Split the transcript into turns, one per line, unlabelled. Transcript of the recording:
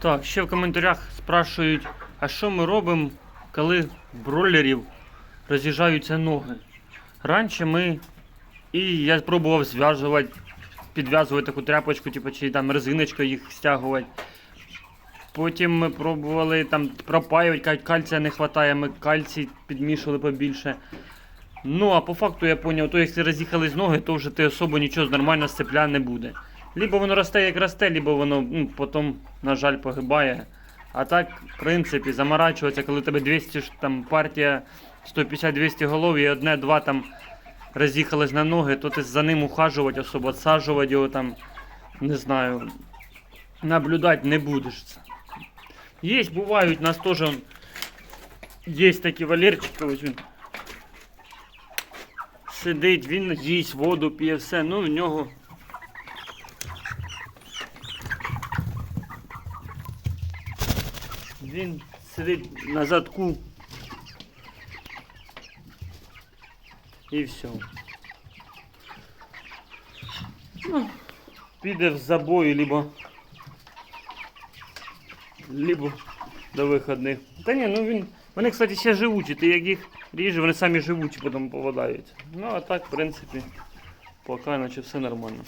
Так, ще в коментарях спрашують, а що ми робимо, коли в бройлерів роз'їжджаються ноги. Раніше ми. І я пробував зв'язувати, підв'язувати таку тряпочку, типу, чи там резиночкою їх стягувати. Потім ми пробували там пропаювати, кажуть, кальція не вистачає, ми кальцій підмішували побільше. Ну, а по факту я зрозумів, то якщо роз'їхались ноги, то вже ти особо нічого нормально сцепля не буде. Либо воно росте як росте, либо воно ну, потім, на жаль, погибає. А так, в принципі, заморачуватися, коли тебе 200 там партія 150-200 голов і одне-два там роз'їхались на ноги, то ти за ним ухажувати, особо відсаджувати його там, не знаю, наблюдати не будеш. Є, бувають, у нас теж є такі Валерчики, ось він сидить, він їсть воду, п'є все, ну в нього. Він сидить на задку. І все. Ну, піде в забої, либо. Либо до виходних. Та ні, ну він. Вони, кстати, ще живучі. Ти як їх ріжеш, вони самі живучі потім поводаються. Ну а так, в принципі, поки наче все нормально.